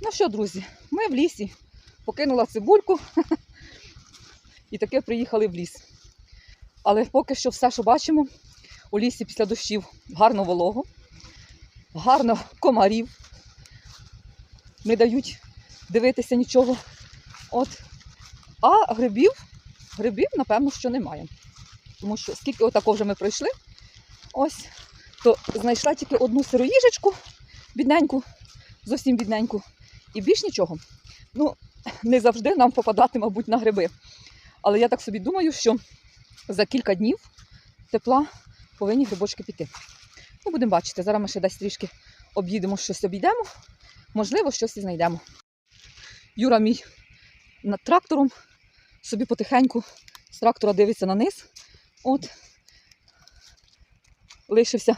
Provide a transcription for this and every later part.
Ну що, друзі, ми в лісі. Покинула цибульку і таки приїхали в ліс. Але поки що все, що бачимо, у лісі після дощів гарно волого, гарно комарів. Не дають дивитися нічого. От. А грибів, грибів, напевно, що немає. Тому що скільки отако вже ми пройшли, ось, то знайшла тільки одну сироїжечку, бідненьку, зовсім бідненьку, і більш нічого. Ну, не завжди нам попадати, мабуть, на гриби. Але я так собі думаю, що за кілька днів тепла повинні грибочки піти. Ну, будемо бачити. Зараз ми ще десь трішки об'їдемо, щось обійдемо. Можливо, щось і знайдемо. Юра мій над трактором собі потихеньку з трактора дивиться на низ. От. Лишився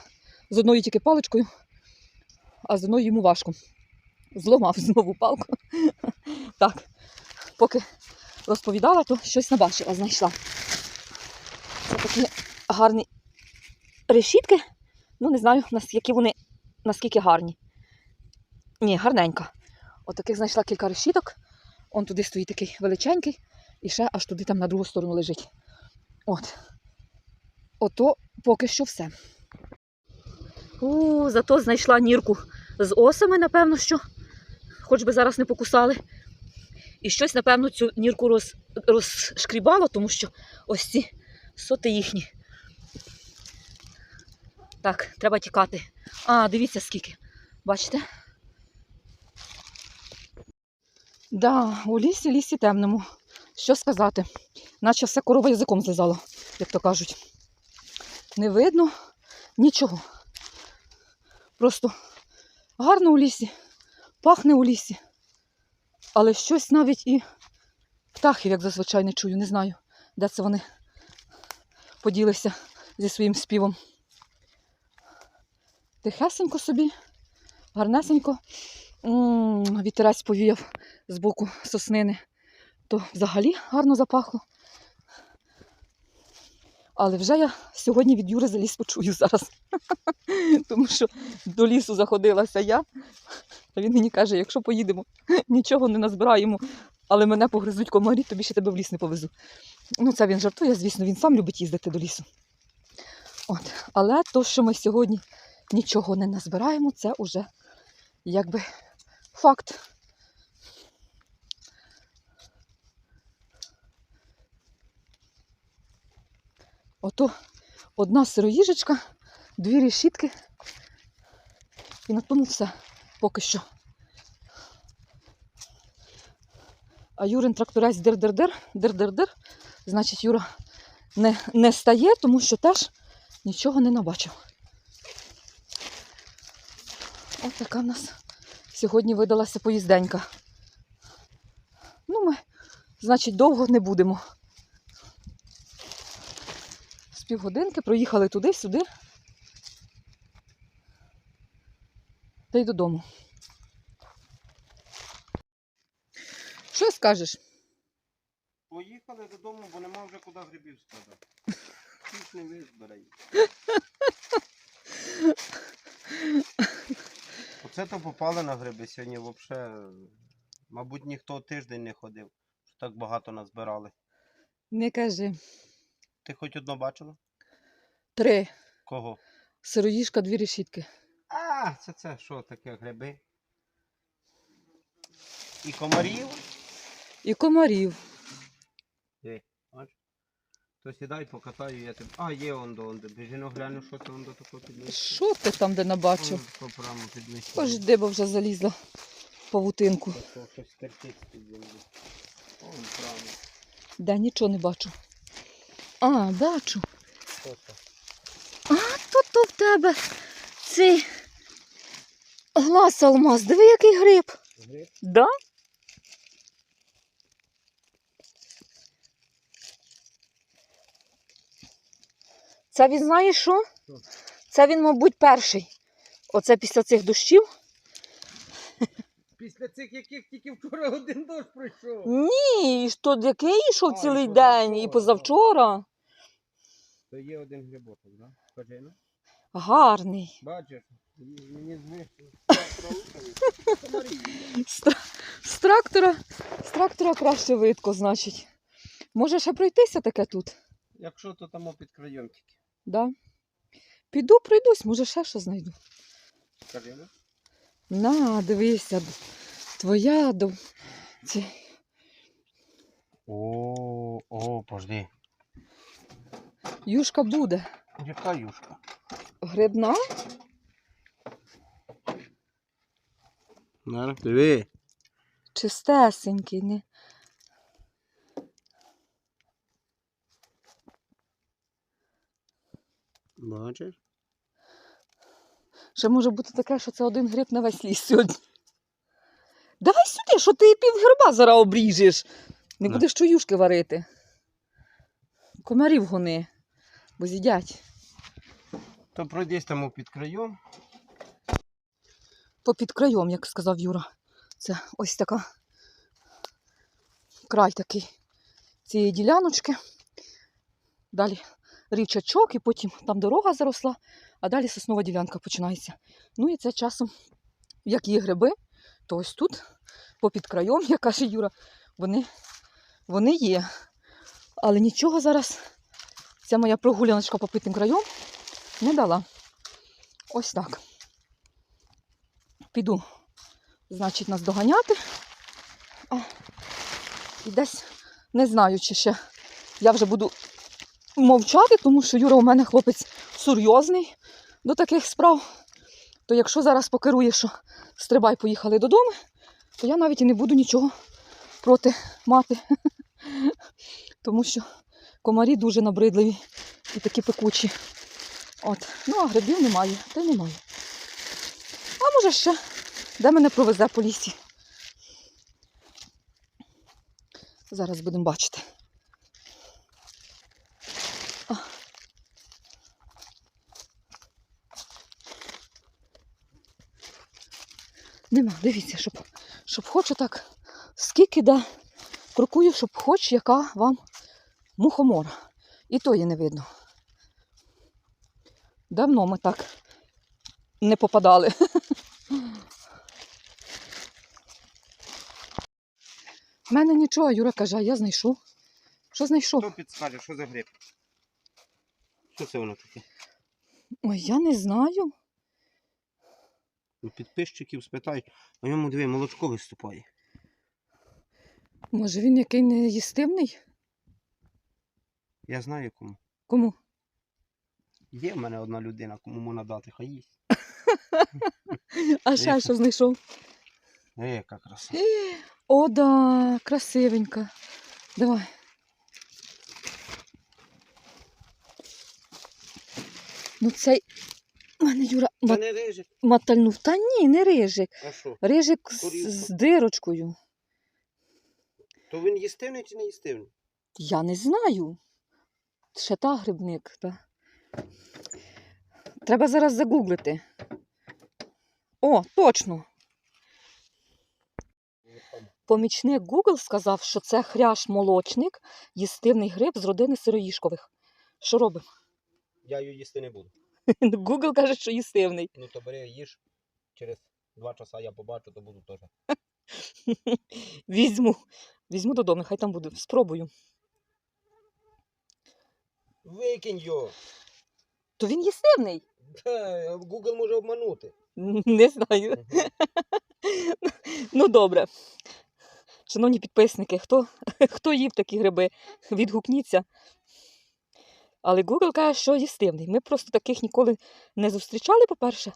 з одною тільки паличкою, а з одною йому важко. Зломав знову палку. Так, поки розповідала, то щось набачила, знайшла. Це такі гарні решітки. Ну, не знаю, наскільки вони наскільки гарні. Ні, гарненька. От знайшла кілька решіток. Он туди стоїть такий величенький, і ще аж туди там на другу сторону лежить. От. Ото поки що все. У, зато знайшла нірку з осами, напевно, що. Хоч би зараз не покусали. І щось, напевно, цю нірку роз, розшкрібало, тому що ось ці соти їхні. Так, треба тікати. А, дивіться скільки. Бачите? Да, у лісі, лісі темному. Що сказати? Наче все корова язиком злизала, як то кажуть. Не видно нічого. Просто гарно у лісі, пахне у лісі. Але щось навіть і птахів, як зазвичай, не чую, не знаю, де це вони поділися зі своїм співом. Тихесенько собі, гарнесенько. Вітерець повіяв з боку соснини, то взагалі гарно запахло. Але вже я сьогодні від Юри заліз почую зараз. Тому що до лісу заходилася я. А він мені каже, якщо поїдемо, нічого не назбираємо, але мене погризуть комарі, тобі ще тебе в ліс не повезу. Ну, це він жартує, звісно, він сам любить їздити до лісу. От. Але то, що ми сьогодні нічого не назбираємо, це вже якби факт. Ото одна сироїжечка, дві решітки. І на тому все поки що. А Юрин тракторець дир-дир-дир, дир-дир-дир. Значить, Юра не, не стає, тому що теж нічого не набачив. Ось така в нас сьогодні видалася поїзденька. Ну, ми, значить, довго не будемо. Півгодинки проїхали туди-сюди. Та й додому. Що скажеш? Поїхали додому, бо нема вже куди грибів складати. Їх не визбирай. Оце то попали на гриби сьогодні взагалі. Мабуть, ніхто тиждень не ходив, що так багато назбирали. Не кажи. Ти хоч одно бачила? Три. Кого? Сироїжка, дві решітки. А, це це що таке гриби? І комарів? І комарів. Ей, бач. То сідай, покатаю, я тебе. А, є он до онде. Біжіно гляну, що це он до такого підмістя. Що ти там, де набачив? Ось то прямо підмістя. Ось диба вже залізла в павутинку. Щось терчить з-під землі. Он прямо. Де нічого не бачу. А, бачу. А тут то в тебе цей глаз алмаз. Диви, який гриб. Гриб? Да? Це він знає що? Це він, мабуть, перший. Оце після цих дощів. Після цих яких тільки вчора один дощ пройшов. Ні, і що який йшов цілий день, і позавчора. То є один грибочок, да? Скажи, ну. Гарний. Бачиш, мені. Стра- трактора, з трактора краще видко, значить. Може ще пройтися таке тут? Якщо то там під краєм тільки. Да? Піду, пройдусь, може ще що знайду. Скажи, ну? На, дивися, твоя до. Ці... О, о, пожди. Юшка буде. Яка юшка? Грибна? Зараз. Диви. Чистесенький, не? Бачиш? Ще може бути таке, що це один гриб на весь ліс сьогодні. Давай сюди, що ти пів гриба зараз обріжеш. Не На. будеш чуюшки варити. Комарів гони, бо з'їдять. То пройдись там під краєм. Попід краєм, як сказав Юра. Це ось така край такий цієї діляночки. Далі рівчачок, і потім там дорога заросла, а далі соснова ділянка починається. Ну і це часом, як є гриби, то ось тут, попід краєм, як каже Юра, вони, вони є. Але нічого зараз ця моя прогуляночка попід тим краєм не дала. Ось так. Піду, значить, нас доганяти. А, і десь не знаю, чи ще я вже буду мовчати, тому що Юра у мене хлопець серйозний до таких справ. То якщо зараз покерує, що стрибай, поїхали додому, то я навіть і не буду нічого проти мати. Тому що комарі дуже набридливі і такі пекучі. От. Ну, а грибів немає, та й немає. А може ще, де мене провезе по лісі. Зараз будемо бачити. Нема, дивіться, щоб, щоб хоч так, скільки да, крокую, щоб хоч яка вам мухомора. І то її не видно. Давно ми так не попадали. У мене нічого, Юра каже, а я знайшов. Що знайшов? Хто підскаже, що за гриб? Що це воно таке? Ой, я не знаю. У підписчиків спитай, на ньому диви, молочко виступає. Може він який не їстивний? Я знаю кому. Кому? Є в мене одна людина, кому можна дати, хай їсть. А ще що знайшов? Е, яка краса. О, да, красивенька. Давай. Ну цей у мене Юра Це мат- не рижик. матальнув. Та ні, не рижик. А що? Рижик з, з дирочкою. То він їстивний чи не їстивний? Я не знаю. Ще та грибник, та. Треба зараз загуглити. О, точно. Помічник Google сказав, що це хряш-молочник, їстивний гриб з родини сироїшкових. Що робимо? Я її їсти не буду. Google каже, що їстивний. Ну то бери їж. Через два часа я побачу, то буду теж. Візьму. Візьму додому, хай там буде. Спробую. Викинь його. То він їстивний. Та, Google може обманути. Не знаю. Ну, добре. Шановні підписники, хто, хто їв такі гриби, відгукніться. Але Google каже, що їстивний. Ми просто таких ніколи не зустрічали, по-перше.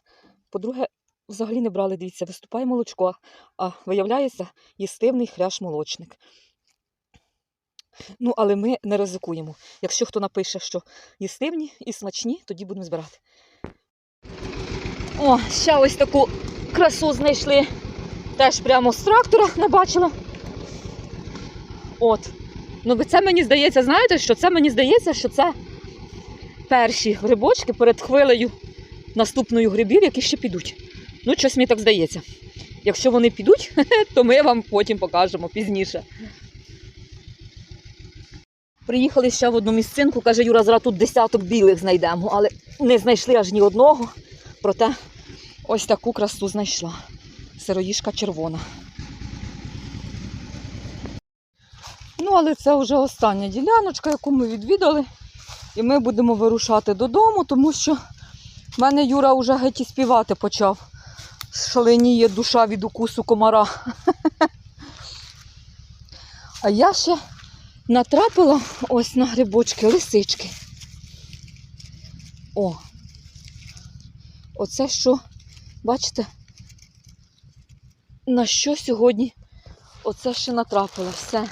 По-друге, взагалі не брали, дивіться, виступає молочко, а виявляється їстивний хряш-молочник. Ну, але ми не ризикуємо. Якщо хто напише, що їстивні і смачні, тоді будемо збирати. О, ще ось таку красу знайшли. Теж прямо з трактора набачила. От. Ну, це мені здається, знаєте, що це мені здається, що це перші грибочки перед хвилею наступною грибів, які ще підуть. Ну, щось мені так здається. Якщо вони підуть, то ми вам потім покажемо пізніше. Приїхали ще в одну місцинку, каже Юра, зараз тут десяток білих знайдемо, але не знайшли аж ні одного. Проте ось таку красу знайшла. Сироїшка червона. Ну, але це вже остання діляночка, яку ми відвідали. І ми будемо вирушати додому, тому що в мене Юра вже геть і співати почав. Шаленіє душа від укусу комара. А я ще натрапила ось на грибочки, лисички. О! Оце що, бачите, на що сьогодні оце ще натрапила все.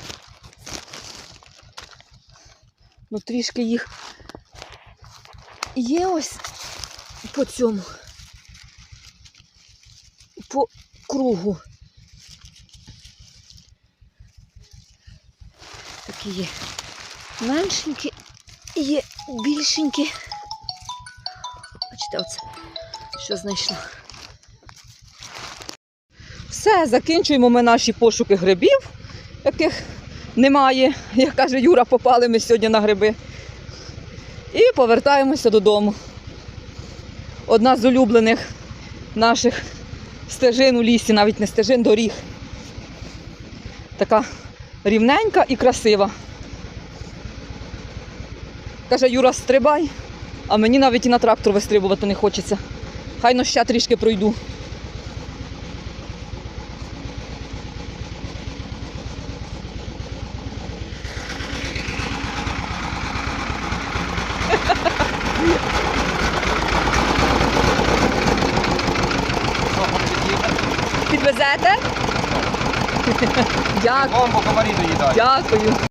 Ну, трішки їх є ось по цьому, по кругу. Такі є меншенькі, є більшенькі. Бачите, оце, що знайшла. Все, закінчуємо ми наші пошуки грибів, яких немає. Як каже Юра, попали ми сьогодні на гриби. І повертаємося додому. Одна з улюблених наших стежин у лісі, навіть не стежин, доріг. Така рівненька і красива. Каже, Юра, стрибай, а мені навіть і на трактор вистрибувати не хочеться. Хай ну ще трішки пройду. Підвезете? Дякую. Вон, бо комарі доїдають. Дякую.